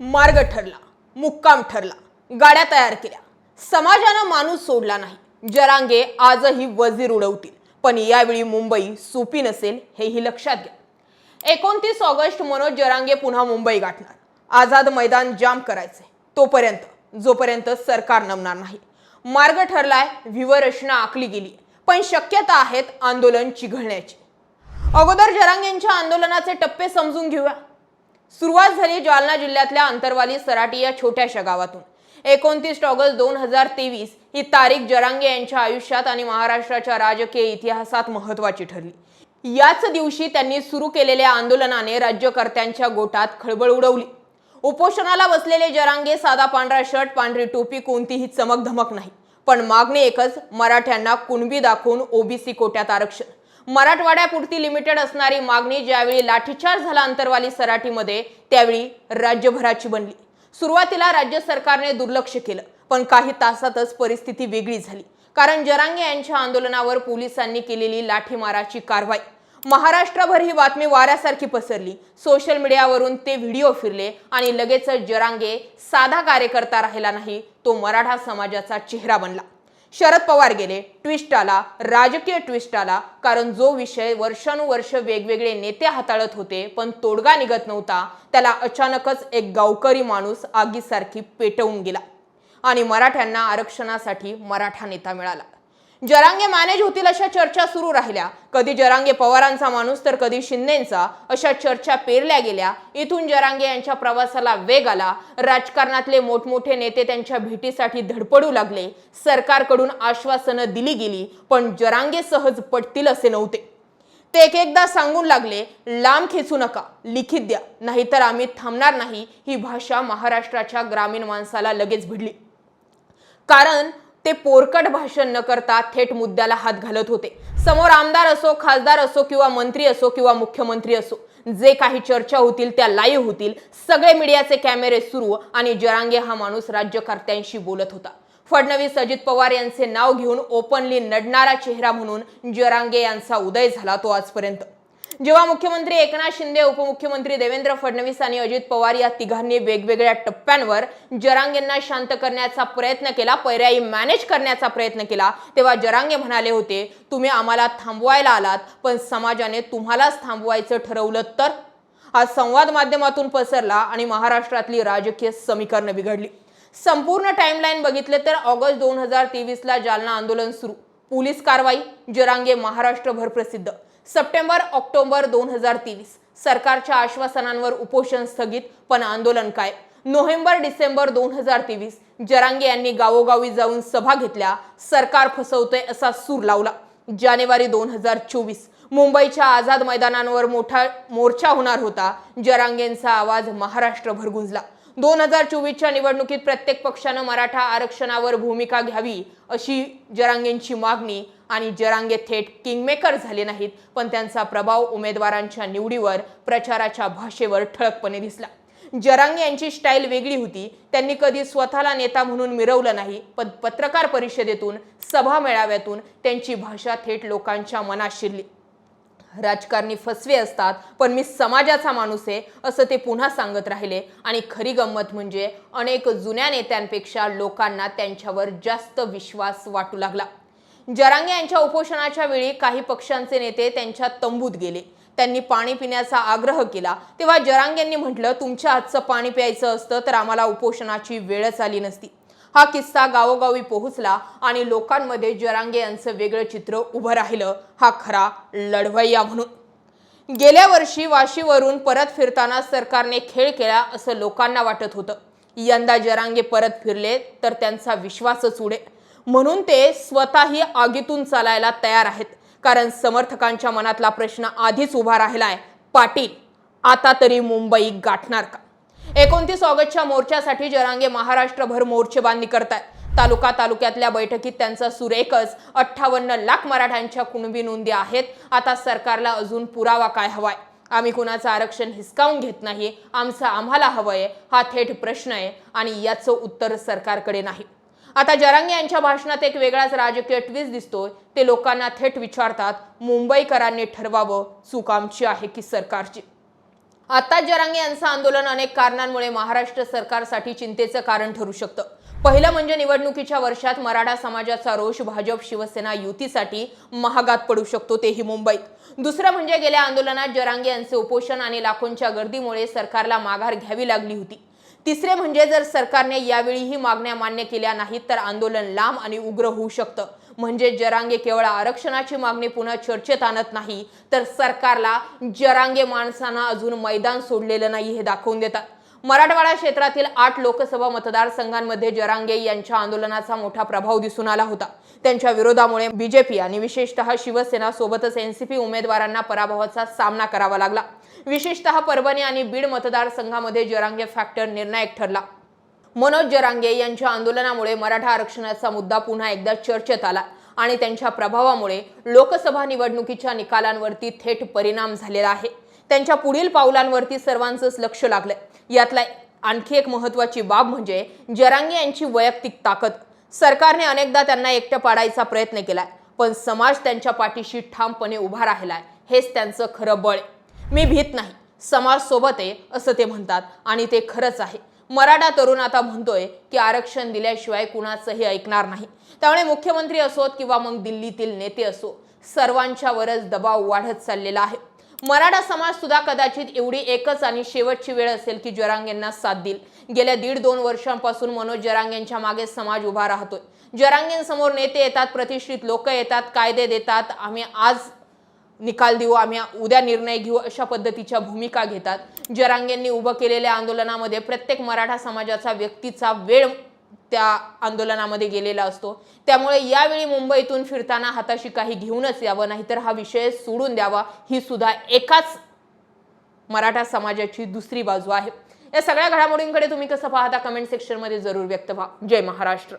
मार्ग ठरला मुक्काम ठरला गाड्या तयार केल्या. समाजानं माणूस सोडला नाही. जरांगे आजही वजीर उडवतील पण यावेळी मुंबई सोपी नसेल हेही लक्षात घ्या. एकोणतीस ऑगस्ट मनोज जरांगे पुन्हा मुंबई गाठणार. आझाद मैदान जाम करायचे तोपर्यंत जोपर्यंत सरकार नमणार नाही. मार्ग ठरलाय व्यूहरचना आखली गेली पण शक्यता आहेत आंदोलन चिघळण्याची. अगोदर जरांगेंच्या आंदोलनाचे टप्पे समजून घेऊया. सुरुवात झाली जालना जिल्ह्यातल्या अंतरवाली सराटी या छोट्याशा गावातून. एकोणतीस ऑगस्ट दोन हजार तेवीस ही तारीख जरांगे यांच्या आयुष्यात आणि महाराष्ट्राच्या राजकीय इतिहासात महत्वाची ठरली. याच दिवशी त्यांनी सुरू केलेल्या आंदोलनाने राज्यकर्त्यांच्या गोटात खळबळ उडवली. उपोषणाला बसलेले जरांगे साधा पांढरा शर्ट पांढरी टोपी कोणतीही चमक धमक नाही. पण मागणी एकच मराठ्यांना कुणबी दाखवून ओबीसी कोट्यात आरक्षण. मराठवाड्यापुरती लिमिटेड असणारी मागणी ज्यावेळी लाठीचार झाला अंतरवाली सराटीमध्ये त्यावेळी राज्यभराची बनली. सुरुवातीला राज्य सरकारने दुर्लक्ष केलं पण काही तासातच परिस्थिती वेगळी झाली. कारण जरांगे यांच्या आंदोलनावर पोलिसांनी केलेली लाठीमाराची कारवाई. महाराष्ट्रभर ही बातमी वाऱ्यासारखी पसरली. सोशल मीडियावरून ते व्हिडिओ फिरले आणि लगेचच जरांगे साधा कार्यकर्ता राहिला नाही तो मराठा समाजाचा चेहरा बनला. शरद पवार गेले. ट्विस्ट आला. राजकीय ट्विस्ट आला. कारण जो विषय वर्षानुवर्ष वेगवेगळे नेते हाताळत होते पण तोडगा निघत नव्हता त्याला अचानकच एक गावकरी माणूस आगीसारखी पेटवून गेला. आणि मराठ्यांना आरक्षणासाठी मराठा नेता मिळाला. जरांगे मॅनेज होतील अशा चर्चा सुरू राहिल्या. कधी जरांगे पवारांचा माणूस तर कधी शिंदेचा. अशा चर्चा पेरल्या गेल्या. इथून जरांगे यांच्या प्रवासाला वेग आला. राजकारणातले मोठमोठे नेते त्यांच्या भेटीसाठी धडपडू लागले. सरकारकडून आश्वासनं दिली गेली पण जरांगे सहज पटतील असे नव्हते. ते एक एकदा सांगून लागले लांब खेचू नका लिखित द्या नाहीतर आम्ही थांबणार नाही. ही भाषा महाराष्ट्राच्या ग्रामीण माणसाला लगेच भिडली. कारण ते पोरकट भाषण न करता थेट मुद्द्याला हात घालत होते. समोर आमदार असो खासदार असो किंवा मंत्री असो किंवा मुख्यमंत्री असो जे काही चर्चा होतील त्या लाईव्ह होतील. सगळे मीडियाचे कॅमेरे सुरू आणि जरांगे हा माणूस राज्यकर्त्यांशी बोलत होता. फडणवीस अजित पवार यांचे नाव घेऊन ओपनली नडणारा चेहरा म्हणून जरांगे यांचा उदय झाला तो आजपर्यंत. जेव्हा मुख्यमंत्री एकनाथ शिंदे उपमुख्यमंत्री देवेंद्र फडणवीस आणि अजित पवार या तिघांनी वेगवेगळ्या टप्प्यांवर जरांगेंना शांत करण्याचा प्रयत्न केला पर्यायी मॅनेज करण्याचा प्रयत्न केला तेव्हा जरांगे म्हणाले होते तुम्ही आम्हाला थांबवायला आलात पण समाजाने तुम्हालाच थांबवायचं ठरवलं तर? हा संवाद माध्यमातून पसरला आणि महाराष्ट्रातली राजकीय समीकरणं बिघडली. संपूर्ण टाइमलाईन बघितले तर ऑगस्ट दोन हजार तेवीसला जालना आंदोलन सुरू. पोलीस कारवाई जरांगे महाराष्ट्रभर प्रसिद्ध. सप्टेंबर ऑक्टोबर दोन हजार तेवीस. सरकारच्या आश्वासनांवर उपोषण स्थगित पण आंदोलन काय नोव्हेंबर डिसेंबर दोन हजार तेवीस जरांगे यांनी गावोगावी जाऊन सभा घेतल्या सरकार फसवतोय असा सूर लावला. जानेवारी दोन हजार चोवीस मुंबईच्या आझाद मैदानांवर मोठा मोर्चा होणार होता जरांगेंचा आवाज महाराष्ट्रभर गुंजला. दोन हजार चोवीसच्या निवडणुकीत प्रत्येक पक्षानं मराठा आरक्षणावर भूमिका घ्यावी अशी जरांगेंची मागणी आणि जरांगे थेट किंगमेकर झाले नाहीत पण त्यांचा प्रभाव उमेदवारांच्या निवडीवर प्रचाराच्या भाषेवर ठळकपणे दिसला. जरांगे यांची स्टाईल वेगळी होती. त्यांनी कधी स्वतःला नेता म्हणून मिरवलं नाही पण पत्रकार परिषदेतून सभा मेळाव्यातून त्यांची भाषा थेट लोकांच्या मनात शिरली. राजकारणी फसवे असतात पण मी समाजाचा माणूस आहे असं ते पुन्हा सांगत राहिले. आणि खरी गंमत म्हणजे अनेक जुन्या नेत्यांपेक्षा लोकांना त्यांच्यावर जास्त विश्वास वाटू लागला. जरांगे यांच्या उपोषणाच्या वेळी काही पक्षांचे नेते त्यांच्या तंबूत गेले. त्यांनी पाणी पिण्याचा आग्रह केला. तेव्हा जरांगेंनी म्हटलं तुमच्या हातचं पाणी प्यायचं असतं तर आम्हाला उपोषणाची वेळच आली नसती. हा किस्सा गावोगावी पोहोचला आणि लोकांमध्ये जरांगे यांचं वेगळं चित्र उभं राहिलं. हा खरा लढवय्या म्हणून. गेल्या वर्षी वाशीवरून परत फिरताना सरकारने खेळ केला असं लोकांना वाटत होतं. यंदा जरांगे परत फिरले तर त्यांचा विश्वासच उडे म्हणून ते स्वतःही आगीतून चालायला तयार आहेत. कारण समर्थकांच्या मनातला प्रश्न आधीच उभा राहिलाय. पाटील आता तरी मुंबई गाठणार का? एकोणतीस ऑगस्टच्या मोर्चासाठी जरांगे महाराष्ट्रभर मोर्चेबांधणी करतायत. तालुका तालुक्यातल्या बैठकीत त्यांचा सुरेखच अठ्ठावन्न लाख मराठ्यांच्या कुणबी नोंदी आहेत. आता सरकारला अजून पुरावा काय हवाय? आम्ही कुणाचं आरक्षण हिसकावून घेत नाही. आमचं आम्हाला हवंय. हा थेट प्रश्न आहे आणि याचं उत्तर सरकारकडे नाही. आता जरांगे यांच्या भाषणात एक वेगळाच राजकीय ट्विस्ट दिसतोय. ते लोकांना थेट विचारतात मुंबईकरांनी ठरवावं चूक आमची आहे की सरकारची? आता जरांगे यांचं आंदोलन अनेक कारणांमुळे महाराष्ट्र सरकारसाठी चिंतेचं कारण ठरू शकतं. पहिलं म्हणजे निवडणुकीच्या वर्षात मराठा समाजाचा रोष भाजप शिवसेना युतीसाठी महागात पडू शकतो तेही मुंबईत. दुसरं म्हणजे गेल्या आंदोलनात जरांगे यांचे उपोषण आणि लाखोंच्या गर्दीमुळे सरकारला माघार घ्यावी लागली होती. तिसरे म्हणजे जर सरकारने यावेळीही मागण्या मान्य केल्या नाहीत तर आंदोलन लांब आणि उग्र होऊ शकतं. म्हणजे जरांगे केवळ आरक्षणाची मागणी पुन्हा चर्चेत आणत नाही तर सरकारला जरांगे माणसांना अजून मैदान सोडलेलं नाही हे दाखवून देतात. मराठवाडा क्षेत्रातील आठ लोकसभा मतदारसंघांमध्ये जरांगे यांच्या आंदोलनाचा मोठा प्रभाव दिसून आला होता. त्यांच्या विरोधामुळे बीजेपी आणि विशेषतः शिवसेना सोबतच एनसीपी उमेदवारांना पराभवाचा सामना करावा लागला. विशेषतः परभणी आणि बीड मतदारसंघामध्ये जरांगे फॅक्टर निर्णायक ठरला. मनोज जरांगे यांच्या आंदोलनामुळे मराठा आरक्षणाचा मुद्दा पुन्हा एकदा चर्चेत आला आणि त्यांच्या प्रभावामुळे लोकसभा निवडणुकीच्या निकालांवरती थेट परिणाम झालेला आहे. त्यांच्या पुढील पावलांवरती सर्वांचंच लक्ष लागलंय. यातला आणखी एक महत्वाची बाब म्हणजे जरांगे यांची वैयक्तिक ताकद. सरकारने अनेकदा त्यांना एकटं पाडायचा प्रयत्न केलाय पण समाज त्यांच्या पाठीशी ठामपणे उभा राहिलाय हेच त्यांचं खरं बळ आहे. मी भीत नाही समाज सोबत आहे असं ते म्हणतात आणि ते खरंच आहे. मराठा तरुण आता म्हणतोय की आरक्षण दिल्याशिवाय कुणाचंही ऐकणार नाही. त्यामुळे मुख्यमंत्री असोत किंवा मग दिल्लीतील नेते असो सर्वांच्यावरच दबाव वाढत चाललेला आहे. मराठा समाज सुद्धा कदाचित एवढी एकच आणि शेवटची वेळ असेल की जरांगेंना साथ देईल. गेल्या दीड दोन वर्षांपासून मनोज जरांगेंच्या मागे समाज उभा राहतोय. जरांगेंसमोर नेते येतात प्रतिष्ठित लोक येतात कायदे देतात आम्ही आज निकाल देऊ आम्ही उद्या निर्णय घेऊ अशा पद्धतीच्या भूमिका घेतात. जरांगेंनी उभं केलेल्या आंदोलनामध्ये प्रत्येक मराठा समाजाचा व्यक्तीचा वेळ त्या आंदोलनामध्ये गेलेला असतो. त्यामुळे यावेळी मुंबईतून फिरताना हाताशी काही घेऊनच यावं नाहीतर हा विषय सोडून द्यावा ही सुद्धा एकाच मराठा समाजाची दुसरी बाजू आहे. या सगळ्या घडामोडींकडे तुम्ही कसं पाहता? कमेंट सेक्शनमध्ये जरूर व्यक्त व्हा. जय महाराष्ट्र.